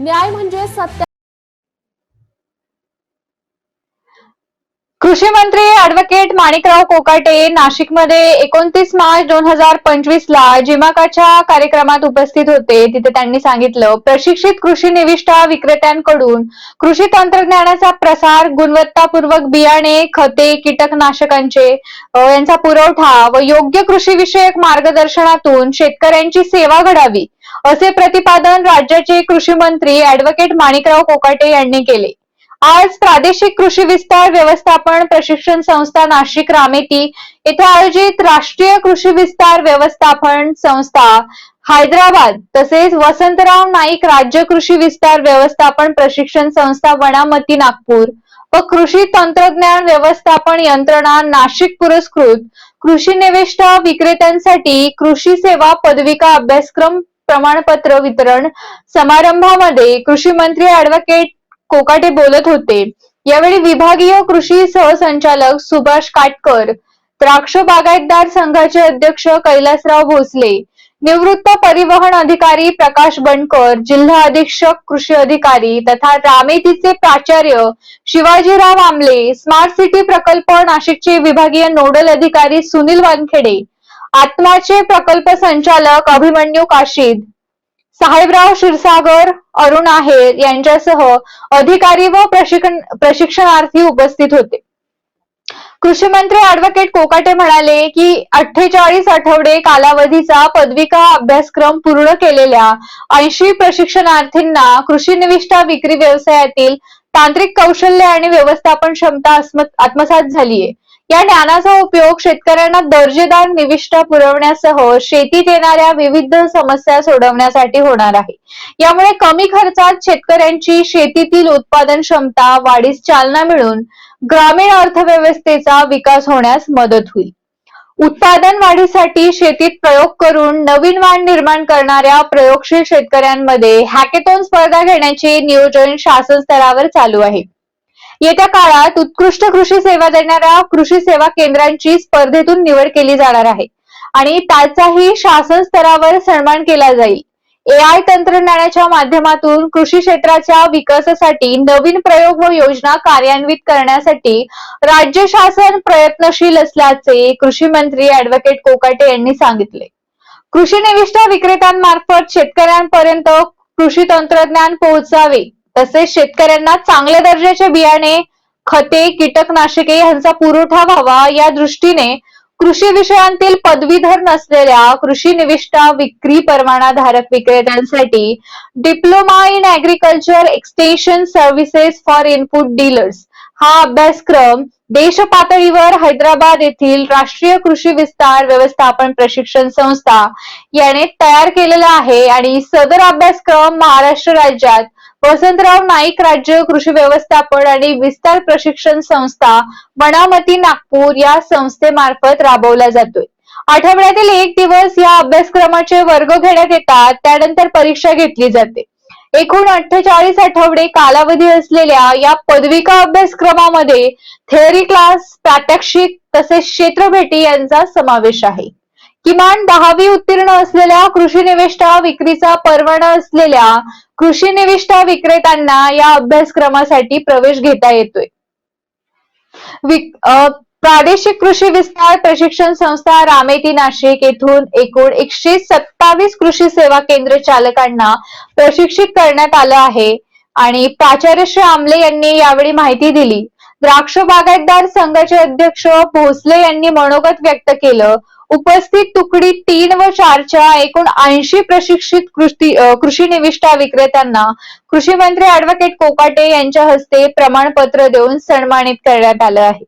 न्याय म्हणजे सत्य कृषी मंत्री ऍडव्होकेट माणिकराव कोकाटे नाशिकमध्ये एकोणतीस मार्च दोन हजार पंचवीस ला जिमाकाच्या कार्यक्रमात उपस्थित होते. तिथे त्यांनी सांगितलं प्रशिक्षित कृषी निविष्ठा विक्रेत्यांकडून कृषी तंत्रज्ञानाचा प्रसार गुणवत्तापूर्वक बियाणे खते कीटकनाशकांचे यांचा पुरवठा व योग्य कृषीविषयक मार्गदर्शनातून शेतकऱ्यांची सेवा घडावी. असे प्रतिपादन राज्याचे कृषी मंत्री ऍडव्होकेट माणिकराव कोकाटे यांनी केले. आज प्रादेशिक कृषी विस्तार व्यवस्थापन प्रशिक्षण संस्था नाशिक रामेती येथे आयोजित राष्ट्रीय कृषी विस्तार व्यवस्थापन संस्था हैदराबाद तसेच वसंतराव नाईक राज्य कृषी विस्तार व्यवस्थापन प्रशिक्षण संस्था वनामती नागपूर व कृषी तंत्रज्ञान व्यवस्थापन यंत्रणा नाशिक पुरस्कृत कृषी निविष्ठा विक्रेत्यांसाठी कृषी सेवा पदविका अभ्यासक्रम प्रमाणपत्र वितरण समारंभामध्ये कृषी मंत्री ऍडव्होकेट कोकाटे बोलत होते. यावेळी विभागीय कृषी सहसंचालक सुभाष काटकर द्राक्ष बागायतदार संघाचे अध्यक्ष कैलासराव भोसले निवृत्त परिवहन अधिकारी प्रकाश बनकर जिल्हा अधीक्षक कृषी अधिकारी तथा रामेतीचे प्राचार्य शिवाजीराव आमले स्मार्ट सिटी प्रकल्प नाशिकचे विभागीय नोडल अधिकारी सुनील वानखेडे आत्माचे प्रकल्प संचालक अभिमन्यू काशीद. साहेबराव क्षीरसागर अरुण आहेर यांच्यासह अधिकारी व प्रशिक्षण प्रशिक्षणार्थी उपस्थित होते. कृषी मंत्री अॅडव्होकेट कोकाटे म्हणाले की अठ्ठेचाळीस आठवडे कालावधीचा पदविका अभ्यासक्रम पूर्ण केलेल्या ऐंशी प्रशिक्षणार्थींना कृषी निविष्ठा विक्री व्यवसायातील तांत्रिक कौशल्य आणि व्यवस्थापन क्षमता आत्मसात झालीय. या ज्ञानाचा उपयोग शेतकऱ्यांना दर्जेदार निविष्ठा पुरवण्यासह शेतीत येणाऱ्या विविध समस्या सोडवण्यासाठी होणार आहे. यामुळे कमी खर्चात शेतकऱ्यांची शेतीतील उत्पादन क्षमता वाढीस चालना मिळून ग्रामीण अर्थव्यवस्थेचा विकास होण्यास मदत होईल. उत्पादन वाढीसाठी शेतीत प्रयोग करून नवीन वाण निर्माण करणाऱ्या प्रयोगशील शेतकऱ्यांमध्ये हॅकेथॉन स्पर्धा घेण्याचे नियोजन शासन स्तरावर चालू आहे. येत्या काळात उत्कृष्ट कृषी सेवा देणाऱ्या कृषी सेवा केंद्रांची स्पर्धेतून निवड केली जाणार आहे. आणि त्याचाही शासन स्तरावर सन्मान केला जाईल. एआय तंत्रज्ञानाच्या माध्यमातून कृषी क्षेत्राच्या विकासासाठी नवीन प्रयोग व योजना कार्यान्वित करण्यासाठी राज्य शासन प्रयत्नशील असल्याचे कृषी मंत्री ऍडव्होकेट कोकाटे यांनी सांगितले. कृषी निविष्ठा विक्रेत्यांमार्फत शेतकऱ्यांपर्यंत कृषी तंत्रज्ञान पोहोचावे तसेच शेतकऱ्यांना चांगल्या दर्जाचे बियाणे खते कीटकनाशके यांचा पुरवठा व्हावा या दृष्टीने कृषी विषयांतील पदवीधर नसलेल्या कृषी निविष्ठा विक्री परवाना धारक विक्रेत्यांसाठी diploma in agriculture extension services for input dealers हा अभ्यासक्रम देश पातळीवर हैदराबाद येथील राष्ट्रीय कृषी विस्तार व्यवस्थापन प्रशिक्षण संस्था याने तयार केलेला आहे आणि सदर अभ्यासक्रम महाराष्ट्र राज्यात वसंतराव नाईक राज्य कृषी व्यवस्थापन आणि विस्तार प्रशिक्षण संस्था बनामती नागपूर या संस्थेमार्फत राबवला जातोय. आठवड्यातील एक दिवस या अभ्यासक्रमाचे वर्ग घेण्यात येतात त्यानंतर परीक्षा घेतली जाते. एकूण अठ्ठेचाळीस आठवडे कालावधी असलेल्या या पदविका अभ्यासक्रमामध्ये थेअरी क्लास प्रात्यक्षिक तसेच क्षेत्रभेटी यांचा समावेश आहे. किमान दहावी उत्तीर्ण असलेल्या कृषी निविष्ठा विक्रीचा परवाना असलेल्या कृषी निविष्ठा विक्रेत्यांना या अभ्यासक्रमासाठी प्रवेश घेता येतोय. प्रादेशिक कृषी विस्तार प्रशिक्षण संस्था रामेती नाशिक येथून एकूण एकशे सत्तावीस कृषी सेवा केंद्र चालकांना प्रशिक्षित करण्यात आलं आहे आणि प्राचार्य श्री आमले यांनी यावेळी माहिती दिली. द्राक्ष बागायतदार संघाचे अध्यक्ष भोसले यांनी मनोगत व्यक्त केलं. उपस्थित तुकडी तीन व चारच्या एकूण ऐंशी प्रशिक्षित कृषी कृषी निविष्ठा विक्रेत्यांना कृषी मंत्री अॅडव्होकेट कोकाटे यांच्या हस्ते प्रमाणपत्र देऊन सन्मानित करण्यात आलं आहे.